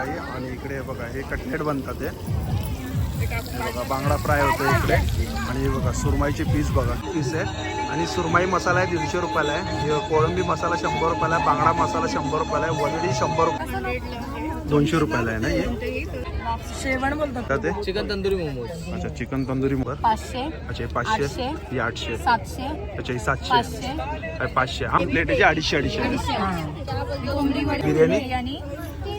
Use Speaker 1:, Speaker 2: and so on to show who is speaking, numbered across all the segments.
Speaker 1: ताई आणि इकडे हे बघा हे कटलेट बनतात हे. हे बघा बांगडा फ्राय होतो इकडे. आणि हे बघा सुरमाईचे पीस बघा पीस आहे. आणि सुरमाई मसाला आहे दीडशे रुपयाला आहे. हे कोळंबी मसाला शंभर रुपयाला आहे बांगडा मसाला शंभर रुपयाला आहे वलडी शंभर रुपये. दोनशे रुपयाला आहे ना हे?
Speaker 2: शेवण बोलतात.
Speaker 1: ते?
Speaker 3: चिकन तंदुरी मोमोज.
Speaker 1: अच्छा चिकन तंदुरी वर
Speaker 4: पाचशे.
Speaker 1: अच्छा हे पाचशे?
Speaker 4: आठशे.
Speaker 1: ही आठशे.
Speaker 4: सातशे.
Speaker 1: अच्छा ही सातशे.
Speaker 4: पाचशे.
Speaker 1: हा प्लेट आहे अडीचशे अडीचशे. बिर्याणी?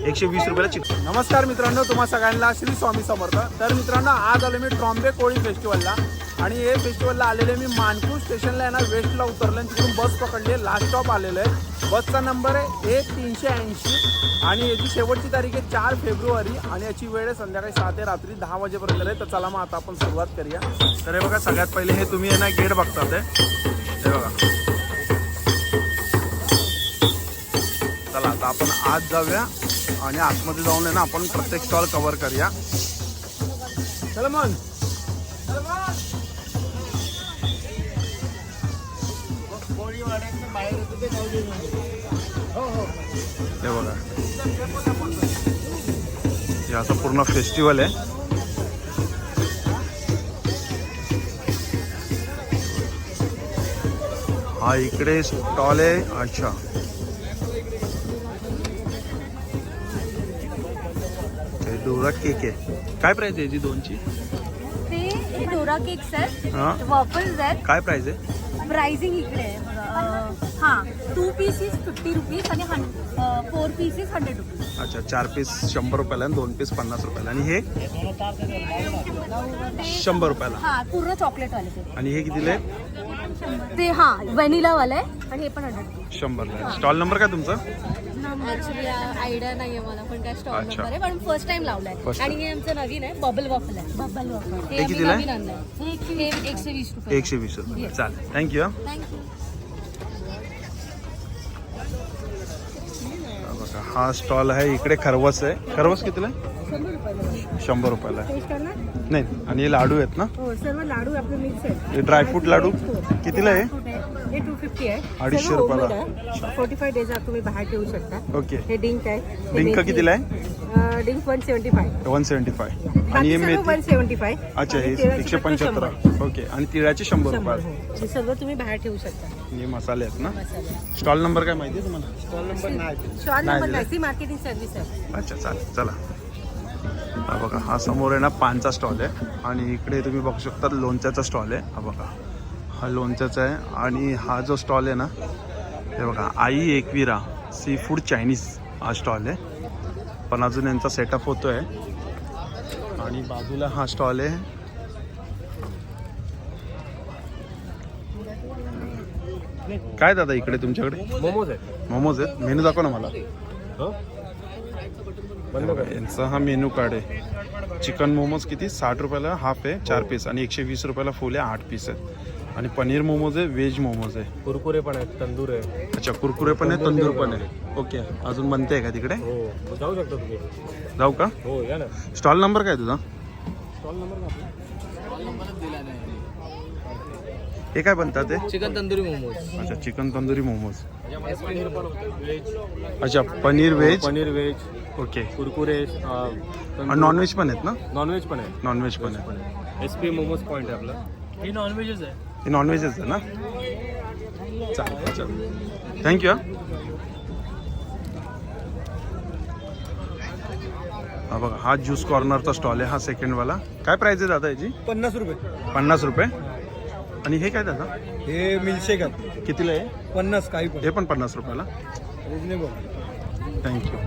Speaker 1: एकशे वीस रुपयाला चिकन नमस्कार मित्रांनो तुम्हा सगळ्यांना श्री स्वामी समर्थ. तर मित्रांनो आज आलो मी ट्रॉम्बे कोळी फेस्टिवलला. आणि हे फेस्टिवलला आलेले मी मानपूर स्टेशनला आहे ना वेस्टला उतरलं आणि तिकडून बस पकडली लास्ट स्टॉप आलेलं आहे बसचा नंबर आहे एक तीनशे ऐंशी. आणि याची शेवटची तारीख आहे चार फेब्रुवारी. आणि याची वेळ आहे संध्याकाळी सहा ते रात्री दहा वाजेपर्यंत आहे. तर चला मग आता आपण सुरुवात करूया. तर हे बघा सगळ्यात पहिले हे तुम्ही आहे ना गेट बघतात हे बघा. चला आता आपण आज जाऊया. आणि आतमध्ये जाऊन आहे ना आपण प्रत्येक स्टॉल कव्हर करूया. चला मग हे बघा. हे असं पूर्ण फेस्टिवल आहे. हा इकडे स्टॉल आहे. अच्छा. डोरा केक आहे. काय प्राइस आहे याची दोनची?
Speaker 4: ते डोरा केक्स आहेत वॉफल्स आहेत.
Speaker 1: काय प्राइस आहे?
Speaker 4: प्राइसिंग इकडे आहे बघा अं, हा टू पीसेस फिफ्टी रुपीज आणि फोर पीसेस हंड्रेड रुपीज
Speaker 1: अच्छा चार पीस शंभर रुपयाला आणि दोन पीस पन्नास रुपयाला. आणि हे? शंभर रुपयाला.
Speaker 4: हा पूर्ण चॉकलेट वाले ते.
Speaker 1: आणि हे कितीला आहे
Speaker 4: ते हा व्हॅनिला वाला आहे आणि हे पण हंड्रेड
Speaker 1: शंभरला स्टॉल नंबर काय तुमचा?
Speaker 4: ऍक्च्युली आयडिया नाहीये मला पण काय स्टॉल
Speaker 1: अच्छा.
Speaker 4: नंबर आहे. पण फर्स्ट टाइम लावलाय.
Speaker 1: First
Speaker 4: आणि हे आमचं नवीन आहे बबल वॉफल आहे. बबल वॉफल
Speaker 1: हे
Speaker 4: हे आम्ही
Speaker 1: कितीला आहे?
Speaker 4: नवीन आणलंय. हे एकशे वीस रुपये.
Speaker 1: एकशे वीस रुपये. चालेल. थँक्यू
Speaker 4: थँक्यू
Speaker 1: बघा हा स्टॉल आहे इकडे खरवस आहे. खरवस कितीला आहे? शंभर रुपयाला. आहे.
Speaker 2: टेस्ट करणार
Speaker 1: नाही आणि हे लाडू आहेत ना?
Speaker 2: हो सर्व लाडू आपले मिक्स आहेत.
Speaker 1: हे ड्रायफ्रूट लाडू? कितीला आहे.
Speaker 2: फिफ्टी आहे.
Speaker 1: अडीचशे रुपयाला.
Speaker 2: फोर्टी फाय डेज तुम्ही बाहेर ठेवू शकता.
Speaker 1: ओके.
Speaker 2: हे डिंक आहे. हे
Speaker 1: डिंक
Speaker 2: मेथी.
Speaker 1: कितीला आहे?
Speaker 2: अं, डिंक one seventy five
Speaker 1: one seventy five आणि हे मेथी?
Speaker 2: वन सेवन्टी फाय
Speaker 1: अच्छा हे एकशे पंच्याहत्तर. ओके. आणि तिळाचे शंभर
Speaker 2: शंभर
Speaker 1: रुपये
Speaker 2: हो. हे सर्व तुम्ही बाहेर ठेवू शकता.
Speaker 1: हे मसाले आहेत ना? स्टॉल नंबर काय माहिती आहे तुम्हाला?
Speaker 2: स्टॉल
Speaker 1: नाही.
Speaker 2: नंबर
Speaker 1: दिला.
Speaker 2: नाही. मार्केटिंग सर्व्हिस आहे.
Speaker 1: अच्छा चालेल. चला. हा बघा हा समोर आहे ना पानचा स्टॉल आहे. आणि इकडे तुम्ही बघू शकता लोणच्याचा स्टॉल आहे. हा बघा. हा लोणच्याचा आहे. आणि हा जो स्टॉल आहे ना हे बघा आई एकविरा सी फूड चायनीज हा स्टॉल आहे. पण अजून यांचा सेटअप होतो आहे आणि बाजूला हा स्टॉल आहे. काय दादा इकडे तुमच्याकडे?
Speaker 3: मोमोज आहे
Speaker 1: मोमोज आहेत. मेनू दाखव ना मला. यांचा हा मेनू कार्ड आहे. चिकन मोमोज किती? साठ रुपयाला हाफ आहे चार पीस आणि एकशे वीस रुपयाला फुल आहे आठ पीस आहेत. आणि पनीर मोमोज आहे व्हेज मोमोज आहे.
Speaker 3: कुरकुरे पण आहेत तंदूर आहे.
Speaker 1: अच्छा कुरकुरे पण आहे तंदूर पण आहे. ओके अजून बनते आहे का तिकडे?
Speaker 3: हो जाऊ शकता तुम्ही.
Speaker 1: जाऊ का?
Speaker 3: हो या ना.
Speaker 1: स्टॉल नंबर काय तुझा?
Speaker 3: स्टॉल नंबर
Speaker 1: हे काय बनतात ते?
Speaker 3: चिकन तंदुरी मोमोज.
Speaker 1: अच्छा चिकन तंदुरी मोमोज.
Speaker 3: पनीर पण व्हेज
Speaker 1: अच्छा paneer veg
Speaker 3: paneer veg
Speaker 1: okay.
Speaker 3: Kurkure
Speaker 1: non veg पण आहेत ना?
Speaker 3: नॉनव्हेज पण आहे.
Speaker 1: नॉनव्हेज पण आहे.
Speaker 3: एस पी मोमोज पॉईंट आहे आपला. हे नॉनव्हेजच आहे.
Speaker 1: हे नॉनव्हेजच आहे ना? चालेल चालेल. थँक्यू हा. बघा हा ज्यूस कॉर्नरचा स्टॉल आहे हा सेकंडवाला काय प्राइस आहे दादा याची?
Speaker 5: पन्नास रुपये.
Speaker 1: पन्नास रुपये? आणि हे काय दादा?
Speaker 5: हे मिल्कशेक आहे.
Speaker 1: कितीला आहे?
Speaker 5: पन्नास काही पण.
Speaker 1: हे पण पन्नास रुपयाला.
Speaker 5: रिजनेबल
Speaker 1: थँक्यू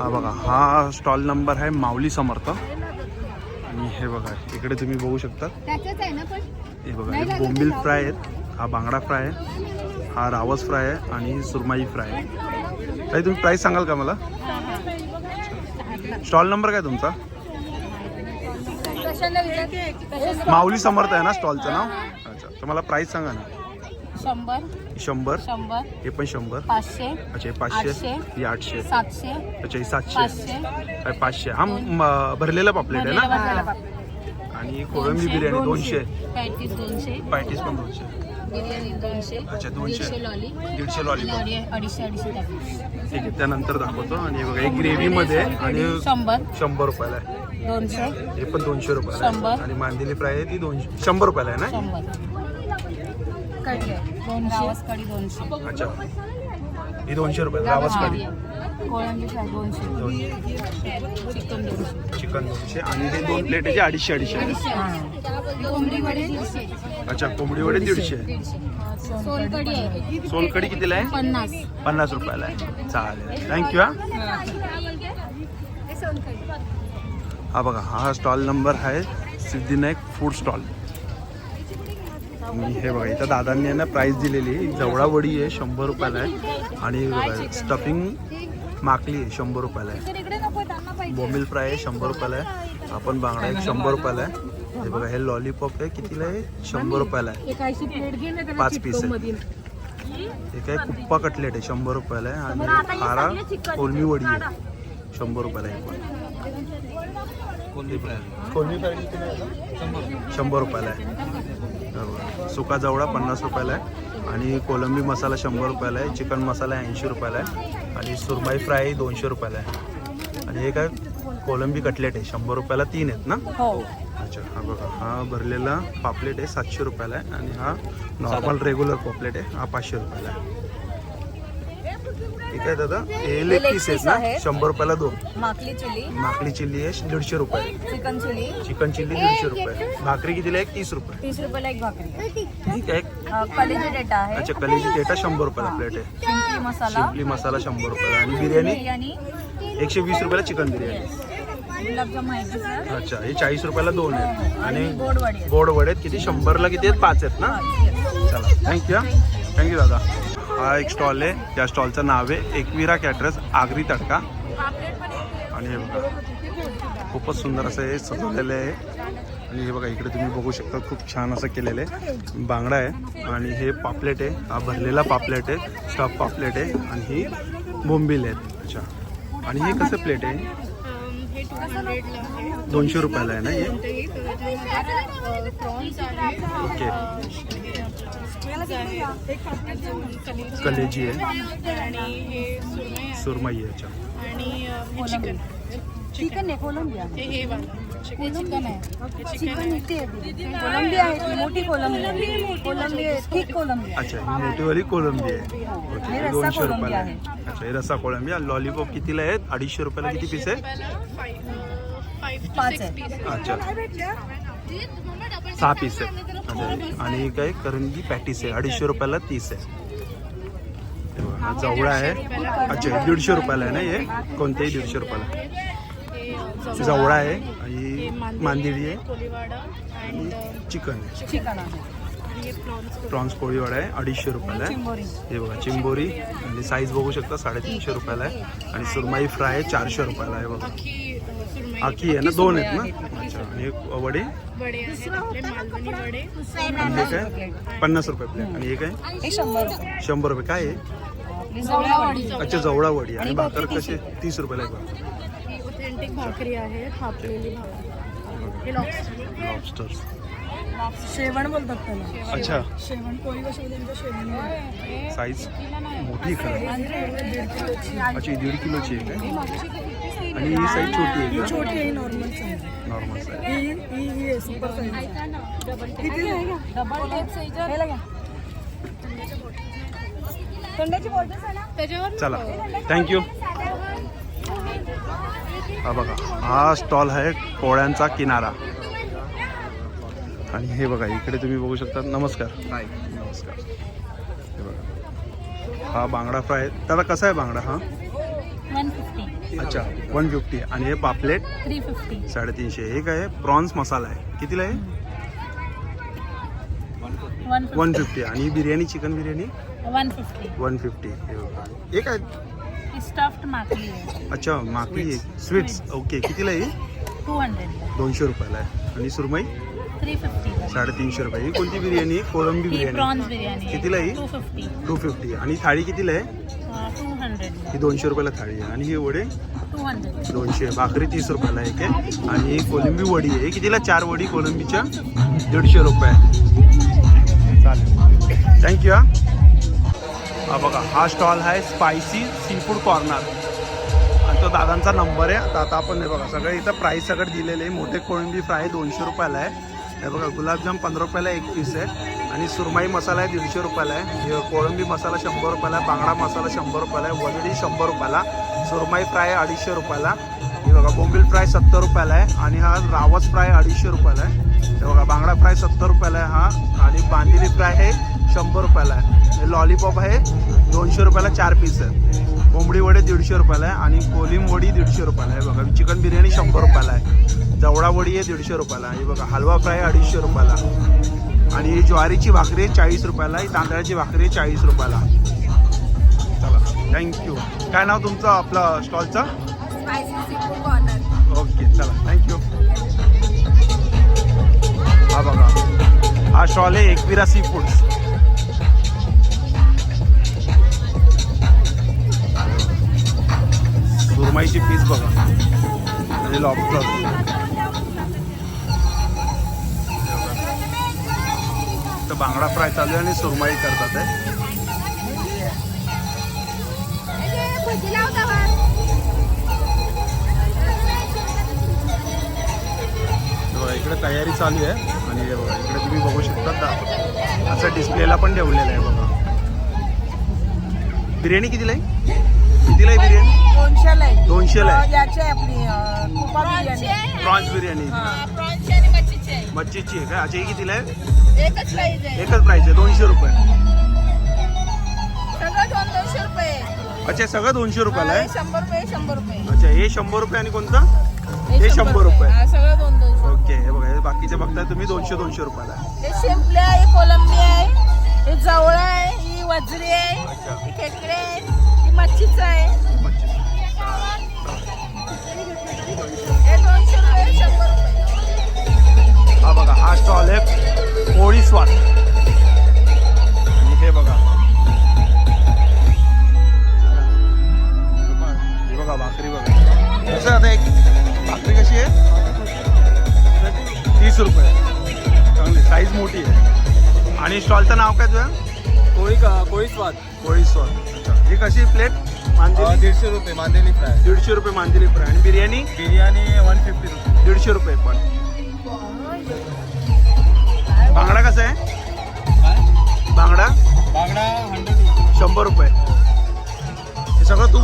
Speaker 1: हा बघा हा स्टॉल नंबर आहे माऊली समर्थ. आणि हे बघा इकडे तुम्ही बघू शकता. हे बघा हे बोंबील फ्राय आहेत हा बांगडा फ्राय आहे हा रावस फ्राय आहे आणि सुरमाई फ्राय आहे. ताई तुम्ही प्राईस सांगाल का मला? स्टॉल नंबर काय तुमचा? माऊली समर्थ आहे ना स्टॉलचं नाव? अच्छा तर मला प्राईस सांगा ना.
Speaker 4: शंभर.
Speaker 1: शंभर?
Speaker 4: शंभर.
Speaker 1: हे पण शंभर?
Speaker 4: पाचशे.
Speaker 1: अच्छा हे पाचशे. ही आठशे?
Speaker 4: सातशे.
Speaker 1: अच्छा ही सातशे?
Speaker 4: पाचशे.
Speaker 1: हा भरलेला पापलेट आहे ना. आणि कोळंबी बिर्याणी दोनशे.
Speaker 4: पॅटीस दोनशे.
Speaker 1: पॅटीस पण दोनशे.
Speaker 4: बिर्याणी दोनशे.
Speaker 1: अच्छा दोनशे.
Speaker 4: दीडशे लॉली.
Speaker 1: दीडशे लॉलीपॉप
Speaker 4: लॉली अडीचशे अडीचशे टाकू
Speaker 1: ठीक आहे त्यानंतर दाखवतो. आणि हे बघा एक ग्रेव्हीमध्ये आहे आणि
Speaker 4: शंभर.
Speaker 1: शंभर रुपयाला आहे.
Speaker 4: दोनशे.
Speaker 1: हे पण दोनशे रुपयाला.
Speaker 4: शंभर.
Speaker 1: आणि मांदेली फ्राय आहे ती दोनशे शंभर रुपयाला आहे ना?
Speaker 4: शंभर. कढी आहे. दोनशे. रावस कढी दोनशे.
Speaker 1: अच्छा. ही दोनशे रुपये रावस कढी
Speaker 4: कोळंबी फ्राय दोनशे. चिकन दोनशे.
Speaker 1: चिकन दोनशे. आणि हे दोन प्लेट आहे जे अडीचशे अडीचशे. आहे.
Speaker 4: कोंबडी वडे दीडशे.
Speaker 1: अच्छा कोंबडी वडे दीडशे.
Speaker 4: सोलकढी आहे.
Speaker 1: सोलकडी कितीला आहे?
Speaker 4: पन्नास.
Speaker 1: पन्नास रुपयाला आहे. चालेल. थँक्यू हा. हा बघा हा स्टॉल नंबर आहे सिद्धिनायक फूड स्टॉल आणि हे बघा इथं दादांनी आहे ना प्राईस दिलेली. आहे. जवळा वडी आहे शंभर रुपयाला आहे. आणि बघा स्टफिंग माकली आहे शंभर रुपयाला आहे. बोंबिल फ्राय आहे शंभर रुपयाला आहे. आपण बांगडा एक शंभर रुपयाला आहे. हे बघा हे लॉलीपॉप आहे कितीला आहे? शंभर रुपयाला आहे.
Speaker 2: एक
Speaker 1: पाच piece आहे.
Speaker 2: चिटकव मधील.
Speaker 1: हे काय कुप्पा कटलेट आहे शंभर रुपयाला आहे. आणि खारा कोलमी वडी आहे. शंभर रुपयाला आहे पण फ्राय फ्राय शंभर. रुपयाला आहे. बरोबर. सुका जवळा पन्नास रुपयाला आहे. आणि कोलंबी मसाला शंभर रुपयाला आहे. चिकन मसाला ऐंशी रुपयाला आहे. आणि सुरमई फ्राय दोनशे रुपयाला आहे. आणि हे काय? कोलंबी कटलेट आहे. शंभर रुपयाला तीन आहेत ना?
Speaker 4: हो.
Speaker 1: अच्छा. हा बघा. हा भरलेला पापलेट आहे सातशे रुपयाला आहे. आणि हा नॉर्मल रेग्युलर पापलेट आहे. हा पाचशे रुपयाला आहे. ठीक आहे दादा. हे लेग पीस आहेत ना शंभर रुपयाला दोन.
Speaker 4: माकली चिली.
Speaker 1: माकली चिल्ली आहे दीडशे रुपये.
Speaker 4: Chicken chilli.
Speaker 1: चिकन चिल्ली दीडशे रुपये. भाकरी कितीला एक तीस रुपये.
Speaker 4: तीस रुपयाला एक भाकरी
Speaker 1: ठीक आहे.
Speaker 4: अ, कलेजी डेटा आहे.
Speaker 1: अच्छा कलेजी डेटा शंभर रुपयाला प्लेट आहे.
Speaker 4: मसाला.
Speaker 1: शिंपली मसाला शंभर रुपयाला. आणि बिर्याणी?
Speaker 4: बिर्याणी.
Speaker 1: एकशे वीस रुपयाला चिकन बिर्याणी.
Speaker 4: गुलाबजाम माहिती सर
Speaker 1: अच्छा हे चाळीस रुपयाला दोन आहेत. आणि
Speaker 4: गोड वडी आहे.
Speaker 1: गोड वडे आहेत. किती? शंभरला किती आहेत? पाच आहेत ना? चला. थँक्यू थँक्यू दादा. हा एक स्टॉल आहे. त्या स्टॉलचं नाव आहे एकविरा कॅटरस आगरी तडका. आणि हे बघा खूपच सुंदर असं हे सजवलेलं आहे. आणि हे बघा इकडे तुम्ही बघू शकता खूप छान असं केलेलं आहे. बांगडा आहे आणि हे पापलेट आहे. हा भरलेला पापलेट आहे स्टफ पापलेट आहे आणि ही बोंबील आहेत. अच्छा. आणि हे कसं प्लेट आहे? दोनशे रुपयाला आहे ना हे? ओके. कलेजी आहे. सुरमई आहे. अच्छा
Speaker 4: चिकन आहे. कोलंबिया चिकन आहे चिकन. इथे आहे मोठी कोलंबी आहे. कोलंबी आहे थिक कोलंबी आहे
Speaker 1: अच्छा ही मोठीवाली कोलंबी आहे. ओके
Speaker 4: हे
Speaker 1: हे दोनशे रुपयाला आहे. अच्छा हे रस्सा कोळंबी आणि लॉलीपॉप कितीला आहेत? अडीचशे रुपयाला किती पीस आहे?
Speaker 4: पाच आहे.
Speaker 1: अच्छा. सहा पीस आहे. अच्छा आणि काय करंजी पॅटीस आहे अडीचशे रुपयाला तीस आहे. हे जवळा आहे. अच्छा दीडशे रुपयाला आहे ना हे? कोणतेही दीडशे रुपयाला. जवळा आहे आणि मांदेली आहे. आणि चिकन आहे.
Speaker 4: चिकन आहे.
Speaker 1: प्रॉन्स पोळीवाडा आहे अडीचशे रुपयाला आहे. हे बघा चिंबोरी. आणि साईज बघू शकता साडेतीनशे रुपयाला आहे. आणि सुरमई फ्राय आहे चारशे रुपयाला आहे बघा. आखी आहे ना दोन आहेत ना? अच्छा. आणि एक वडे?
Speaker 6: वडे आहेत आपले मालवणी वडे.
Speaker 1: आणि काय? पन्नास रुपये प्लेट आणि हे काय?
Speaker 4: हे शंभर रुपये.
Speaker 1: शंभर रुपये. काय आहे
Speaker 4: आपली जवळा वडी
Speaker 1: अच्छा जवळा वडी आणि भाकर कशी? तीस रुपयाला एक भाकर
Speaker 6: ही ऑथेंटिक भाकरी आहे थापलेली भाकरी. हे लॉबस्टर
Speaker 4: शेवण बोलतात त्याला.
Speaker 1: अच्छा.
Speaker 4: शेवण पोळी कशी शेवण
Speaker 1: साईज मोठी आहे खरं. अच्छा ही दीड किलोची आहे काय? आणि ही साईज छोटी आहे. का
Speaker 4: छोटी आहे नॉर्मल साईज
Speaker 1: नॉर्मल साईज
Speaker 4: ही ही ही आहे सुपर साईज किती? डबल टेप साईज थंडाची बॉटल आहे ना?
Speaker 6: त्याच्यावर
Speaker 1: चला. थँक्यू हा बघा. हा स्टॉल आहे कोळ्यांचा किनारा. आणि हे बघा इकडे तुम्ही बघू शकता. नमस्कार. नमस्कार. हे बघा. हा बांगडा फ्राय त्याला कसा आहे बांगडा हा?
Speaker 4: वन
Speaker 1: अच्छा. वन फिफ्टी आणि हे पापलेट?
Speaker 4: थ्री फिफ्टी
Speaker 1: साडेतीनशे. हे काय? आहे प्रॉन्स मसाला आहे. कितीला आहे?
Speaker 4: वन
Speaker 1: फिफ्टी आणि ही biryani chicken biryani?
Speaker 4: One fifty
Speaker 1: one fifty हे बघा. काय?
Speaker 4: स्टफ्ड माकली आहे.
Speaker 1: अच्छा माकडी स्वीट्स ओके कितीला आहे ही?
Speaker 4: टू हंड्रेड
Speaker 1: दोनशे रुपयाला आहे. आणि सुरमई?
Speaker 4: थ्री फिफ्टी
Speaker 1: साडेतीनशे रुपये. ही कोणती बिर्याणी? आहे?
Speaker 4: ही
Speaker 1: बिर्याणी. कितीला ही?
Speaker 4: टू फिफ्टी
Speaker 1: आणि थाळी कितीला आहे?
Speaker 4: हंड्रेड
Speaker 1: ही दोनशे रुपयाला थाळी आहे. आणि ही वडे?
Speaker 4: टू हंड्रेड
Speaker 1: दोनशे. भाकरी तीस रुपयाला एक आहे. आणि ही कोलंबी वडी आहे. कितीला? चार वडी कोलंबीच्या दीडशे रुपये. चालेल. थँक्यू हा. हा बघा हा स्टॉल आहे स्पायसी सी फूड कॉर्नर आणि तो दादांचा नंबर आहे. आता आता आपण हे बघा सगळं इथं प्राईस सगळं दिलेलं आहे. मोठे कोळंबी फ्राय दोनशे रुपयाला आहे. हे बघा गुलाबजाम पंधरा रुपयाला एक पीस आहे. आणि सुरमाई मसाला आहे दीडशे रुपयाला आहे. हे कोळंबी मसाला शंभर रुपयाला आहे बांगडा मसाला शंभर रुपयाला आहे वजडी शंभर रुपयाला सुरमाई फ्राय अडीचशे रुपयाला हे बघा बोंबील फ्राय सत्तर रुपयाला आहे आणि हा रावस फ्राय अडीचशे रुपयाला आहे. हे बघा बांगडा फ्राय सत्तर रुपयाला आहे हा आणि बांदिली फ्राय हे शंभर रुपयाला आहे. हे लॉलीपॉप आहे दोनशे रुपयाला चार पीस आहे. कोंबडी वडे दीडशे रुपयाला आहे आणि कोलिम वडी दीडशे रुपयाला आहे. बघा चिकन बिर्याणी शंभर रुपयाला आहे. जवळा वडी आहे दीडशे रुपयाला हे बघा हलवा फ्राय अडीचशे रुपयाला आणि ही ज्वारीची भाकरी आहे चाळीस रुपयाला ही तांदळाची भाकरी आहे चाळीस रुपयाला. चला थँक्यू काय नाव तुमचं आपलं स्टॉलचं ओके चला थँक्यू हा बघा हा स्टॉल आहे एकविरा सी फूड्स सुरमईची पीस बघा. आणि लॉबस्टर बांगडा फ्राय चालू आहे आणि सुरमई करतात आहे बघा इकडे तयारी चालू आहे आणि हे बघा इकडे तुम्ही बघू शकता दा- असं डिस्प्लेला पण ठेवलेलं आहे बघा. बिर्याणी कितीला आहे? कितीला आहे बिर्याणी?
Speaker 4: दोनशेला आहे.
Speaker 1: दोनशेला आहे. प्रॉन्स बिर्याणी.
Speaker 4: मच्छीची आहे.
Speaker 1: मच्छीची आहे का अच्छा ही कितीला आहे?
Speaker 4: एकच प्राईज आहे.
Speaker 1: एकच प्राइस आहे दोनशे रुपये.
Speaker 4: सगळं दोन दोनशे रुपये.
Speaker 1: अच्छा सगळं दोनशे रुपयाला
Speaker 4: हे
Speaker 1: आहे
Speaker 4: शंभर रुपये शंभर रुपये.
Speaker 1: अच्छा हे शंभर रुपये आणि कोणतं? हे शंभर रुपये.
Speaker 4: सगळं दोन दोनशे.
Speaker 1: ओके हे बघा हे बाकीचे बघताय तुम्ही दोनशे दोनशे रुपयाला.
Speaker 4: हे शिंपले आहे हे कोलंबी आहे हे जवळ आहे ही वजरी आहे. ही खेकडे आहे ही मच्छीचं आहे.
Speaker 1: स्टॉल आहे पोळी स्वाद हे बघा. हे बघा भाकरी बघा. कसं आता एक? भाकरी कशी आहे? तीस रुपये. चांगली साईज मोठी आहे. आणि स्टॉलचं नाव काय तुझं?
Speaker 5: कोळी का कोळी स्वाद.
Speaker 1: पोळी स्वाद. अच्छा ही कशी प्लेट मांदेली?
Speaker 5: दीडशे रुपये मांदेली फ्राय.
Speaker 1: दीडशे रुपये मांदेली फ्राय. आणि बिर्याणी?
Speaker 5: बिर्याणी वन फिफ्टी रुपये.
Speaker 1: दीडशे रुपये पण.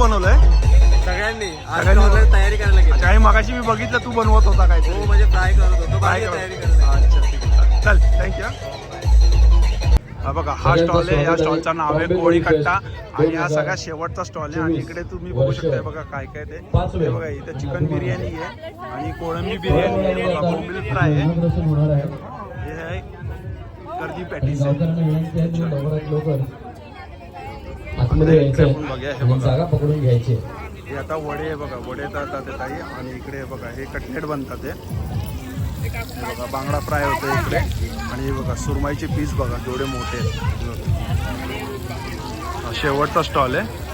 Speaker 1: बनवलंय?
Speaker 5: सगळ्यांनी. आज
Speaker 1: सगळ्यांनी
Speaker 5: तयारी करायला गेली.
Speaker 1: अच्छा हे मगाशी मी बघितलं तू बनवत होता काय
Speaker 5: हो म्हणजे फ्राय करत होतो.
Speaker 1: काय
Speaker 5: बाकी तयारी करायला
Speaker 1: अच्छा ठीक आहे. चल थँक्यू हा बघा हा स्टॉल आहे. या स्टॉलचं नाव आहे कोळी कट्टा आणि हा सगळ्यात शेवटचा स्टॉल आहे. आणि इकडे तुम्ही बघू शकता बघा काय काय ते. हे बघा इथे चिकन बिर्याणी आहे आणि कोळंबी बिर्याणी आहे. बघा बोंबील फ्राय आहे. हे आहे कर्दी पॅटीस आहे
Speaker 7: आणि
Speaker 1: बघा.
Speaker 7: जागा पकडून घ्यायची
Speaker 1: हे आता वडे आहे बघा. वडे जातात ताई. आणि इकडे बघा हे कटलेट बनतात हे. बघा बांगडा फ्राय होतो इकडे. आणि हे बघा सुरमईचे पीस बघा जेवढे मोठे शेवटचा स्टॉल आहे.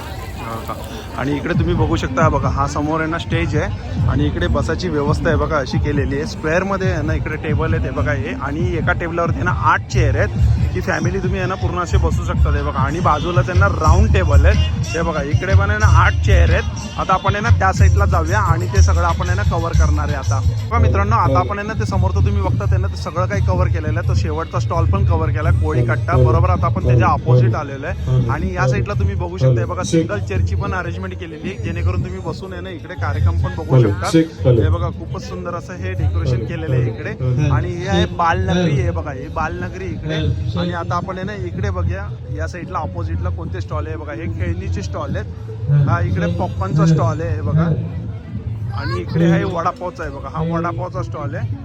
Speaker 1: हा. आणि इकडे तुम्ही बघू शकता हा बघा हा समोर आहे ना स्टेज आहे. आणि इकडे बसाची व्यवस्था आहे बघा अशी केलेली आहे. स्क्वेअरमध्ये ना इकडे टेबल आहे ते बघा हे. आणि एका टेबलावरती ना आठ चेअर आहेत. की फॅमिली तुम्ही आहे ना पूर्ण असे बसू शकता ते बघा आणि बाजूला त्यांना राऊंड टेबल आहेत. ते बघा इकडे पण आहे ना आठ चेअर आहेत. आता आपण आहे ना त्या साईडला जाऊया आणि ते सगळं आपण आहे ना कव्हर करणार आहे आता. बघा मित्रांनो आता आपण आहे ना ते समोर तर तुम्ही बघता त्यांना ते सगळं काही कव्हर केलेलं आहे. तो शेवटचा स्टॉल पण कव्हर केला कोळी कट्टा. बरोबर आता आपण त्याच्या ऑपोजिट आलेलो आहे. आणि या साईडला तुम्ही बघू शकता हे बघा सिंगल चेअरची पण अरेंजमेंट केलेली आहे. जेणेकरून तुम्ही बसून आहे ना इकडे कार्यक्रम पण बघू शकता. हे बघा खूपच सुंदर असं हे डेकोरेशन केलेलं आहे इकडे. आणि हे आहे बालनगरी आहे बघा हे बालनगरी इकडे. आणि आता आपण आहे ना इकडे बघूया. या साईडला ऑपोजिटला कोणते स्टॉल आहे बघा. हे खेळणीचे स्टॉल आहेत. हा इकडे पॉपकॉर्नचा स्टॉल आहे हे बघा. आणि इकडे आहे वडापावचा आहे बघा. हा वडापावचा स्टॉल आहे.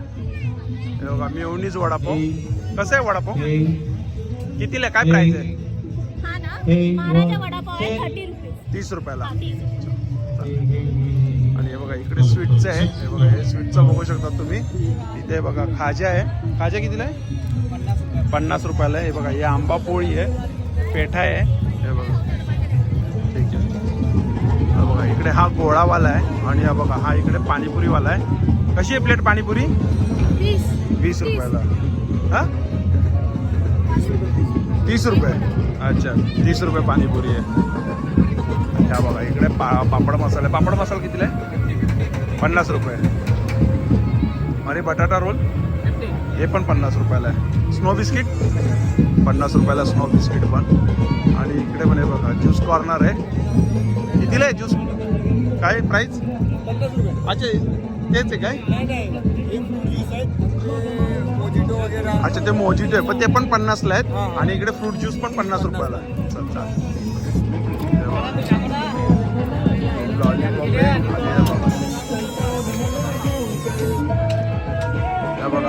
Speaker 1: हे बघा मेवणीच वडापाव. कसं आहे वडापाव? कितीला? काय प्राइस आहे?
Speaker 6: हा
Speaker 1: तीस रुपयाला.
Speaker 6: हा,
Speaker 1: आणि हे बघा इकडे स्वीटचं आहे. हे बघा हे स्वीटचं बघू शकता तुम्ही. इथे बघा खाजा आहे. खाजा कितीला आहे? पन्नास रुपयाला आहे. हे बघा हे आंबा पोळी आहे. पेठा आहे. हे बघा. ठीक आहे. हा बघा इकडे हा गोळावाला आहे आणि हा बघा हा इकडे पाणीपुरीवाला आहे. कशी आहे प्लेट पाणीपुरी?
Speaker 6: वीस.
Speaker 1: वीस रुपयाला. हा? तीस रुपये. अच्छा तीस रुपये पाणीपुरी आहे. ह्या बघा इकडे पा पापड मसाला. पापड मसाला कितीला आहे? पन्नास रुपये. अरे बटाटा रोल? हे पण पन्नास रुपयाला आहे. स्नो बिस्किट पन्नास रुपयाला स्नो बिस्किट पण. आणि इकडे पण हे बघा ज्यूस कॉर्नर आहे. कितीला आहे ज्यूस काय प्राईस अच्छा तेच आहे काय? अच्छा ते मोजिटो आहे. पण ते पण पन्नासला आहेत. आणि इकडे फ्रूट ज्यूस पण पन्नास रुपयाला आहे.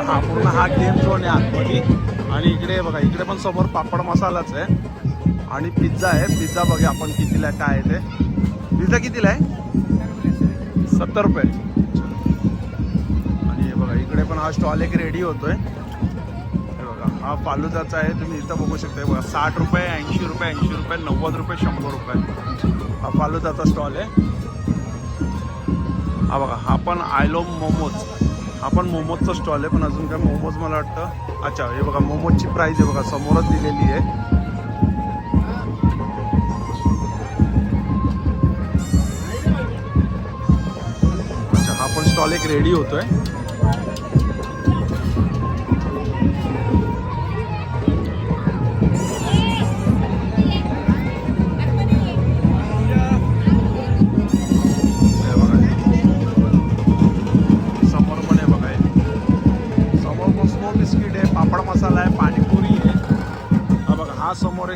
Speaker 1: हा पूर्ण हा गेम झोन आहे आतमध्ये. आणि इकडे बघा इकडे पण समोर पापड मसालाच आहे. आणि पिझ्झा आहे. पिझ्झा बघा आपण कितीला आहे, काय आहे ते. पिझ्झा कितीला आहे? सत्तर रुपये. आणि हे बघा इकडे पण हा स्टॉल एक रेडी होतोय. हे बघा हा फालुदाचा आहे. तुम्ही इथं बघू शकता हे बघा साठ रुपये ऐंशी रुपये ऐंशी रुपये नव्वद रुपये शंभर रुपये. हा फालुदाचा स्टॉल आहे. हा बघा हा पण आयलो मोमोज. आपण पण मोमोजचा स्टॉल आहे पण अजून काय मोमोज मला वाटतं अच्छा हे बघा मोमोजची प्राईस आहे बघा समोरच दिलेली आहे. अच्छा हा पण स्टॉल एक रेडी होतोय.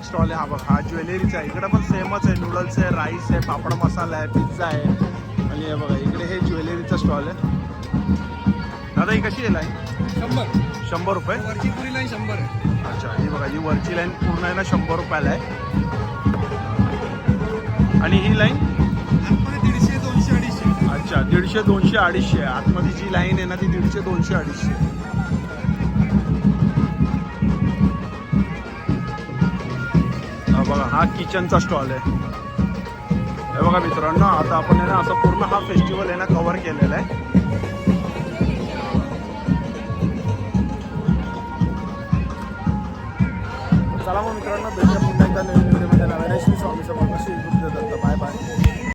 Speaker 1: एक स्टॉल आहे. हा बघा हा ज्वेलरीचा आहे. इकडे पण सेमच आहे. नूडल्स आहे राईस आहे पापड मसाला आहे पिझ्झा आहे. आणि हे बघा इकडे हे ज्वेलरीचा स्टॉल आहे. दादा ही कशी आहे लाईन
Speaker 5: शंभर.
Speaker 1: शंभर रुपये?
Speaker 5: वरची पुरी लाईन शंभर आहे.
Speaker 1: अच्छा ही बघा ही वरची लाईन पूर्ण आहे ना शंभर रुपयाला आहे. आणि ही लाईन
Speaker 5: दीडशे दोनशे अडीचशे.
Speaker 1: अच्छा दीडशे दोनशे अडीचशे. आहे. आतमध्ये जी लाईन आहे ना ती दीडशे दोनशे अडीचशे. बघा हा किचनचा स्टॉल आहे. हे बघा मित्रांनो आता आपण आहे ना असं पूर्ण हा फेस्टिवल आहे ना कव्हर केलेला आहे. चला मग मित्रांनो भेटूया पुन्हा एकदा नवीन व्हिडिओ